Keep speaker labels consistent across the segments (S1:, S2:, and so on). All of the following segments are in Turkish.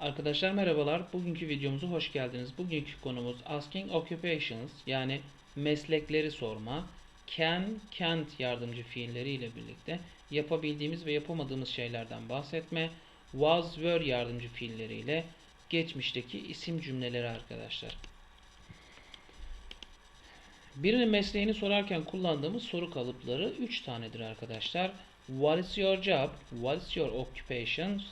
S1: Arkadaşlar merhabalar. Bugünkü videomuza hoş geldiniz. Bugünkü konumuz Asking Occupations yani meslekleri sorma. Can, can't yardımcı fiilleri ile birlikte yapabildiğimiz ve yapamadığımız şeylerden bahsetme. Was, were yardımcı fiilleriyle geçmişteki isim cümleleri arkadaşlar. Birinin mesleğini sorarken kullandığımız soru kalıpları 3 tanedir arkadaşlar. What is your job? What is your occupation?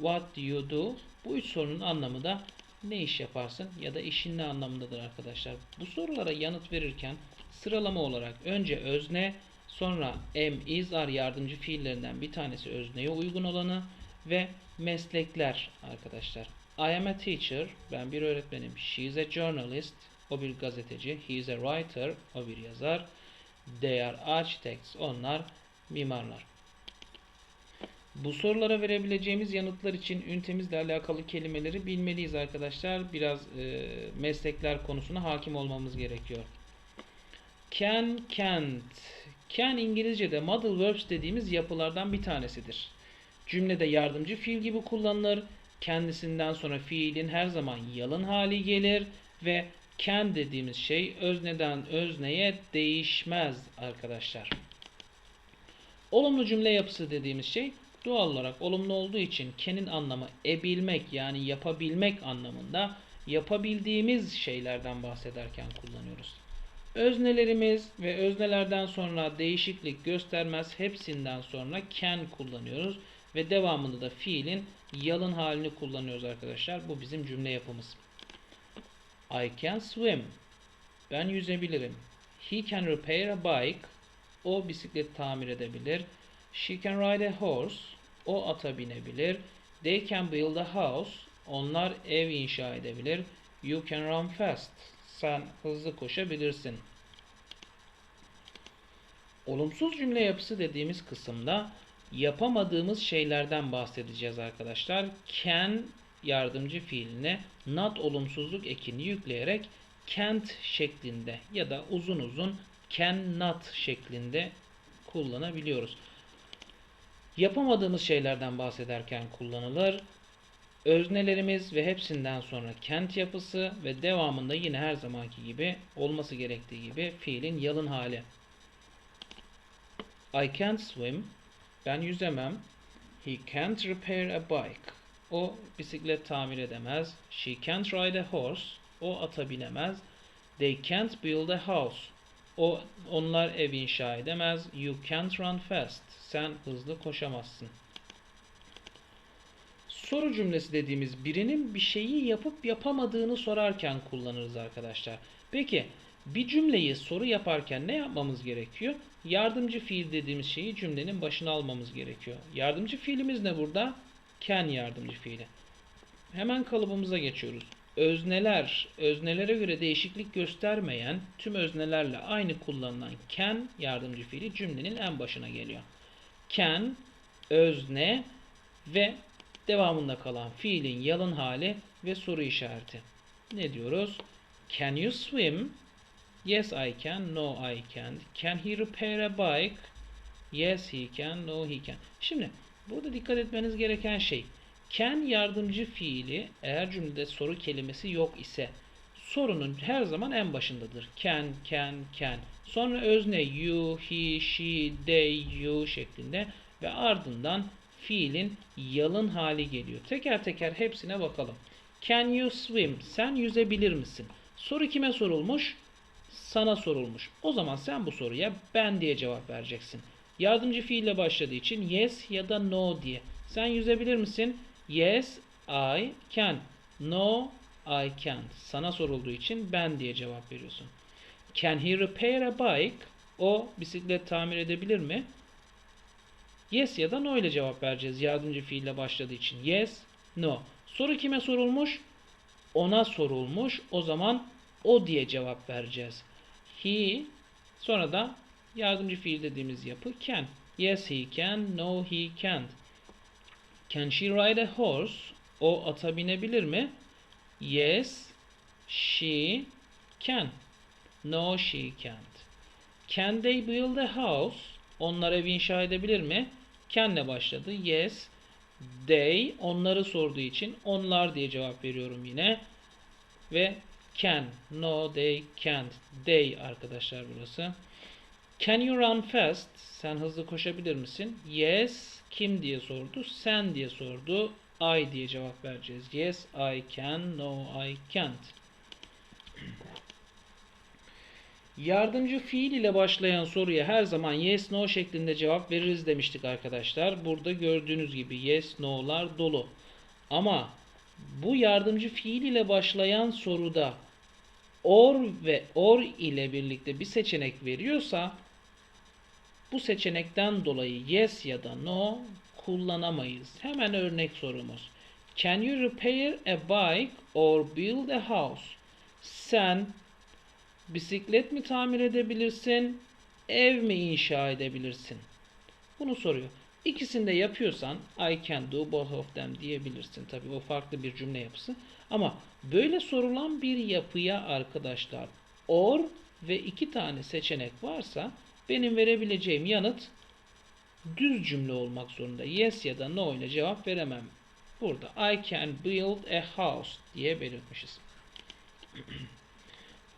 S1: What do you do? Bu üç sorunun anlamı da ne iş yaparsın ya da işin ne anlamındadır arkadaşlar. Bu sorulara yanıt verirken sıralama olarak önce özne, sonra am, is, are yardımcı fiillerinden bir tanesi özneye uygun olanı ve meslekler arkadaşlar. I am a teacher, ben bir öğretmenim. She is a journalist, o bir gazeteci. He is a writer, o bir yazar. They are architects, onlar mimarlar. Bu sorulara verebileceğimiz yanıtlar için ünitemizle alakalı kelimeleri bilmeliyiz arkadaşlar. Biraz e, meslekler konusuna hakim olmamız gerekiyor. Can, can't. Can İngilizce'de modal verbs dediğimiz yapılardan bir tanesidir. Cümlede yardımcı fiil gibi kullanılır. Kendisinden sonra fiilin her zaman yalın hali gelir ve can dediğimiz şey özneden özneye değişmez arkadaşlar. Olumlu cümle yapısı dediğimiz şey doğal olarak olumlu olduğu için can'in anlamı ebilmek yani yapabilmek anlamında yapabildiğimiz şeylerden bahsederken kullanıyoruz. Öznelerimiz ve öznelerden sonra değişiklik göstermez hepsinden sonra can kullanıyoruz ve devamında da fiilin yalın halini kullanıyoruz arkadaşlar. Bu bizim cümle yapımız. I can swim. Ben yüzebilirim. He can repair a bike. O bisiklet tamir edebilir. She can ride a horse. O ata binebilir. They can build a house. Onlar ev inşa edebilir. You can run fast. Sen hızlı koşabilirsin. Olumsuz cümle yapısı dediğimiz kısımda yapamadığımız şeylerden bahsedeceğiz arkadaşlar. Can yardımcı fiiline not olumsuzluk ekini yükleyerek can't şeklinde ya da uzun uzun cannot şeklinde kullanabiliyoruz. Yapamadığımız şeylerden bahsederken kullanılır. Öznelerimiz ve hepsinden sonra kent yapısı ve devamında yine her zamanki gibi olması gerektiği gibi fiilin yalın hali. I can't swim. Ben yüzemem. He can't repair a bike. O bisiklet tamir edemez. She can't ride a horse. O ata binemez. They can't build a house. O onlar ev inşa edemez. You can't run fast. Sen hızlı koşamazsın. Soru cümlesi dediğimiz birinin bir şeyi yapıp yapamadığını sorarken kullanırız arkadaşlar. Peki bir cümleyi soru yaparken ne yapmamız gerekiyor? Yardımcı fiil dediğimiz şeyi cümlenin başına almamız gerekiyor. Yardımcı fiilimiz ne burada? Can yardımcı fiili. Hemen kalıbımıza geçiyoruz. Özneler, öznelere göre değişiklik göstermeyen tüm öznelerle aynı kullanılan can yardımcı fiili cümlenin en başına geliyor. Can, özne ve devamında kalan fiilin yalın hali ve soru işareti. Ne diyoruz? Can you swim? Yes I can. No I can't. Can he repair a bike? Yes he can. No he can. Şimdi burada dikkat etmeniz gereken şey can yardımcı fiili eğer cümlede soru kelimesi yok ise sorunun her zaman en başındadır. Can, can, can. Sonra özne you, he, she, they, you şeklinde ve ardından fiilin yalın hali geliyor. Teker teker hepsine bakalım. Can you swim? Sen yüzebilir misin? Soru kime sorulmuş? Sana sorulmuş. O zaman sen bu soruya ben diye cevap vereceksin. Yardımcı fiille başladığı için yes ya da no diye. Sen yüzebilir misin? Yes, I can. No, I can't. Sana sorulduğu için ben diye cevap veriyorsun. Can he repair a bike? O bisiklet tamir edebilir mi? Yes ya da no ile cevap vereceğiz yardımcı fiille başladığı için. Yes, no. Soru kime sorulmuş? Ona sorulmuş. O zaman o diye cevap vereceğiz. He sonra da yardımcı fiil dediğimiz yapı can. Yes he can, no he can't. Can she ride a horse? O ata binebilir mi? Yes, she can. No, she can't. Can they build a house? Onlar ev inşa edebilir mi? Can'le başladı. Yes, They onları sorduğu için onlar diye cevap veriyorum yine. Ve can. No they can't. They arkadaşlar burası. Can you run fast? Sen hızlı koşabilir misin? Yes. Kim diye sordu? Sen diye sordu. I diye cevap vereceğiz. Yes I can. No I can't. Yardımcı fiil ile başlayan soruya her zaman yes no şeklinde cevap veririz demiştik arkadaşlar. Burada gördüğünüz gibi yes no'lar dolu. Ama bu yardımcı fiil ile başlayan soruda or ve or ile birlikte bir seçenek veriyorsa bu seçenekten dolayı yes ya da no kullanamayız. Hemen örnek sorumuz. Can you repair a bike or build a house? Sen bisiklet mi tamir edebilirsin, ev mi inşa edebilirsin? Bunu soruyor. İkisini de yapıyorsan I can do both of them diyebilirsin. Tabii o farklı bir cümle yapısı. Ama böyle sorulan bir yapıya arkadaşlar or ve iki tane seçenek varsa benim verebileceğim yanıt düz cümle olmak zorunda. Yes ya da no ile cevap veremem. Burada I can build a house diye belirtmişiz.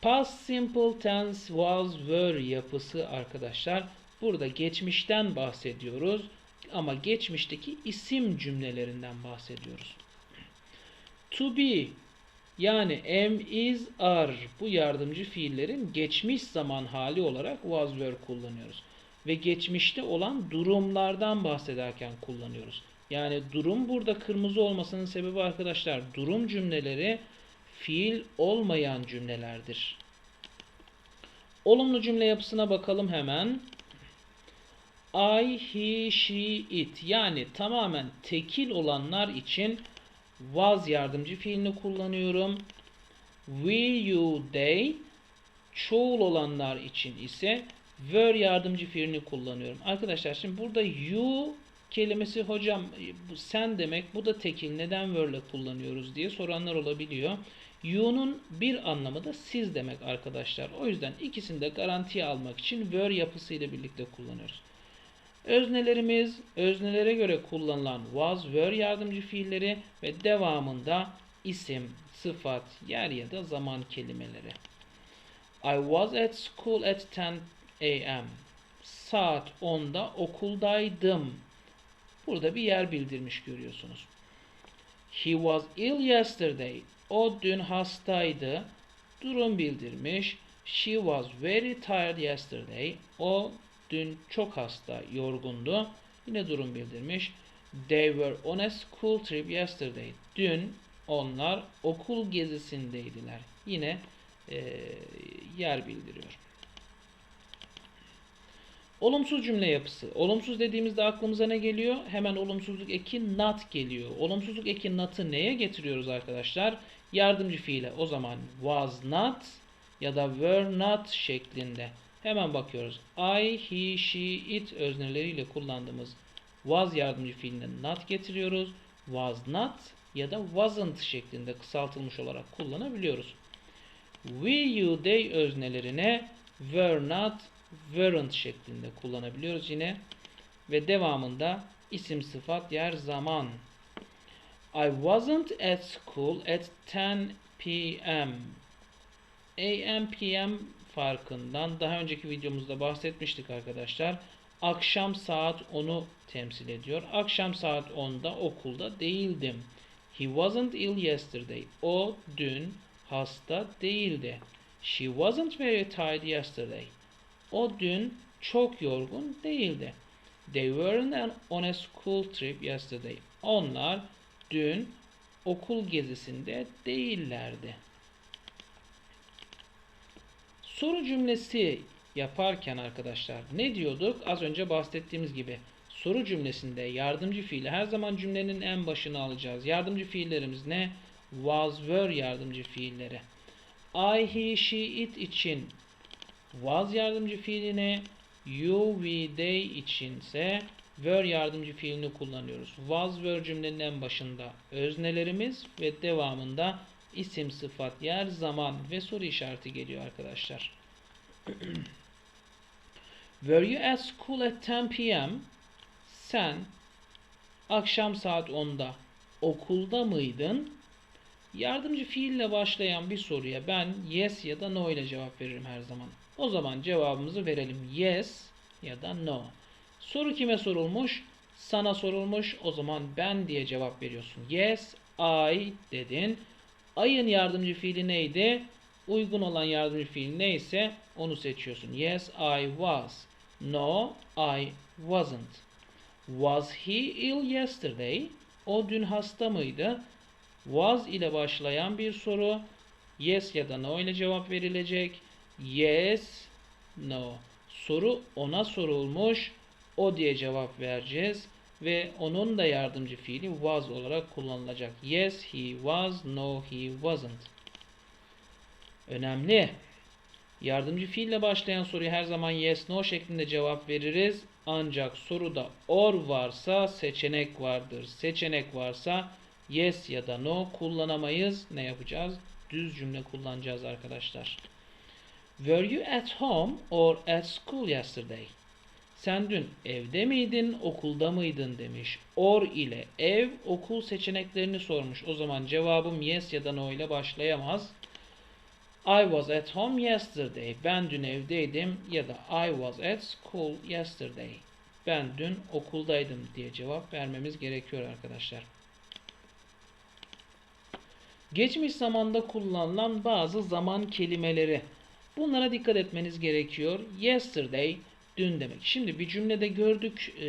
S1: Past simple tense was were yapısı arkadaşlar. Burada geçmişten bahsediyoruz ama geçmişteki isim cümlelerinden bahsediyoruz. To be yani am, is, are bu yardımcı fiillerin geçmiş zaman hali olarak was were kullanıyoruz. Ve geçmişte olan durumlardan bahsederken kullanıyoruz. Yani durum burada kırmızı olmasının sebebi arkadaşlar durum cümleleri fiil olmayan cümlelerdir. Olumlu cümle yapısına bakalım hemen. I, he, she, it yani tamamen tekil olanlar için was yardımcı fiilini kullanıyorum. We, you, they çoğul olanlar için ise were yardımcı fiilini kullanıyorum. Arkadaşlar şimdi burada you kelimesi hocam sen demek bu da tekil neden were kullanıyoruz diye soranlar olabiliyor. You'nun bir anlamı da siz demek arkadaşlar. O yüzden ikisini de garantiye almak için were yapısıyla birlikte kullanıyoruz. Öznelerimiz öznelere göre kullanılan was, were yardımcı fiilleri ve devamında isim, sıfat, yer ya da zaman kelimeleri. I was at school at 10 a.m. Saat 10'da okuldaydım. Burada bir yer bildirmiş görüyorsunuz. He was ill yesterday. O dün hastaydı. Durum bildirmiş. She was very tired yesterday. O dün çok hasta, yorgundu. Yine durum bildirmiş. They were on a school trip yesterday. Dün onlar okul gezisindeydiler. Yine e, yer bildiriyor. Olumsuz cümle yapısı. Olumsuz dediğimizde aklımıza ne geliyor? Hemen olumsuzluk eki not geliyor. Olumsuzluk eki not'ı neye getiriyoruz arkadaşlar? Yardımcı fiile. O zaman was not ya da were not şeklinde. Hemen bakıyoruz. I, he, she, it özneleriyle kullandığımız was yardımcı fiiline not getiriyoruz. Was not ya da wasn't şeklinde kısaltılmış olarak kullanabiliyoruz. We, you, they öznelerine were not, weren't şeklinde kullanabiliyoruz yine. Ve devamında isim, sıfat, yer, zaman. I wasn't at school at 10 p.m. AM, PM farkından daha önceki videomuzda bahsetmiştik arkadaşlar. Akşam saat 10'u temsil ediyor. Akşam saat 10'da okulda değildim. He wasn't ill yesterday. O dün hasta değildi. She wasn't very tired yesterday. O dün çok yorgun değildi. They weren't on a school trip yesterday. Onlar dün okul gezisinde değillerdi. Soru cümlesi yaparken arkadaşlar ne diyorduk? Az önce bahsettiğimiz gibi soru cümlesinde yardımcı fiili her zaman cümlenin en başına alacağız. Yardımcı fiillerimiz ne? Was, were yardımcı fiilleri. I, he, she, it için was yardımcı fiilini, you, we, they içinse were yardımcı fiilini kullanıyoruz. Was, were cümlenin en başında öznelerimiz ve devamında isim, sıfat, yer, zaman ve soru işareti geliyor arkadaşlar. Were you at school at 10 p.m.? Sen akşam saat 10'da okulda mıydın? Yardımcı fiille başlayan bir soruya ben yes ya da no ile cevap veririm her zaman. O zaman cevabımızı verelim. Yes ya da no. Soru kime sorulmuş? Sana sorulmuş. O zaman ben diye cevap veriyorsun. Yes, I dedin. I'ın yardımcı fiili neydi? Uygun olan yardımcı fiil neyse onu seçiyorsun. Yes, I was. No, I wasn't. Was he ill yesterday? O dün hasta mıydı? Was ile başlayan bir soru. Yes ya da no ile cevap verilecek. Yes, no. Soru ona sorulmuş. O diye cevap vereceğiz. Ve onun da yardımcı fiili was olarak kullanılacak. Yes, he was. No, he wasn't. Önemli. Yardımcı fiille başlayan soruya her zaman yes, no şeklinde cevap veririz. Ancak soruda or varsa seçenek vardır. Seçenek varsa yes ya da no kullanamayız. Ne yapacağız? Düz cümle kullanacağız arkadaşlar. Were you at home or at school yesterday? Sen dün evde miydin, okulda mıydın demiş. Or ile ev, okul seçeneklerini sormuş. O zaman cevabım yes ya da no ile başlayamaz. I was at home yesterday. Ben dün evdeydim ya da I was at school yesterday. Ben dün okuldaydım diye cevap vermemiz gerekiyor arkadaşlar. Geçmiş zamanda kullanılan bazı zaman kelimeleri. Bunlara dikkat etmeniz gerekiyor. Yesterday dün demek. Şimdi bir cümlede gördük. e,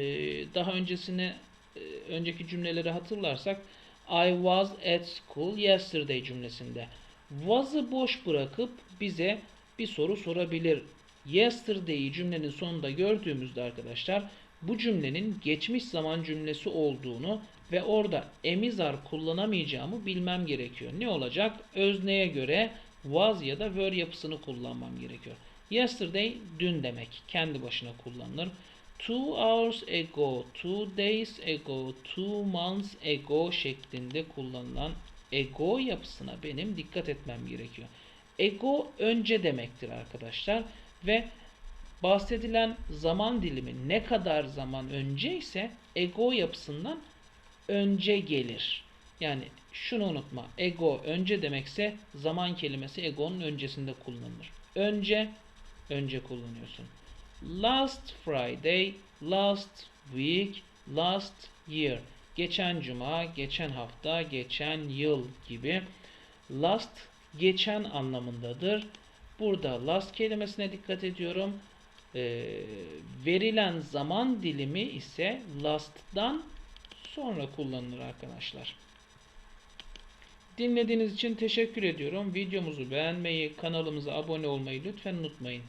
S1: Daha öncesine e, önceki cümleleri hatırlarsak I was at school yesterday cümlesinde was'ı boş bırakıp bize bir soru sorabilir. Yesterday'i cümlenin sonunda gördüğümüzde arkadaşlar bu cümlenin geçmiş zaman cümlesi olduğunu ve orada emizar kullanamayacağımı bilmem gerekiyor. Ne olacak? Özneye göre was ya da were yapısını kullanmam gerekiyor. Yesterday dün demek. Kendi başına kullanılır. Two hours ago, two days ago, two months ago şeklinde kullanılan ego yapısına benim dikkat etmem gerekiyor. Ego önce demektir arkadaşlar ve bahsedilen zaman dilimi ne kadar zaman önce ise ego yapısından önce gelir. Yani şunu unutma. Ego önce demekse zaman kelimesi egonun öncesinde kullanılır. Önce önce kullanıyorsun. Last Friday, last week, last year. Geçen cuma, geçen hafta, geçen yıl gibi. Last geçen anlamındadır. Burada last kelimesine dikkat ediyorum. Ee, verilen zaman dilimi ise last'tan sonra kullanılır arkadaşlar. Dinlediğiniz için teşekkür ediyorum. Videomuzu beğenmeyi, kanalımıza abone olmayı lütfen unutmayın.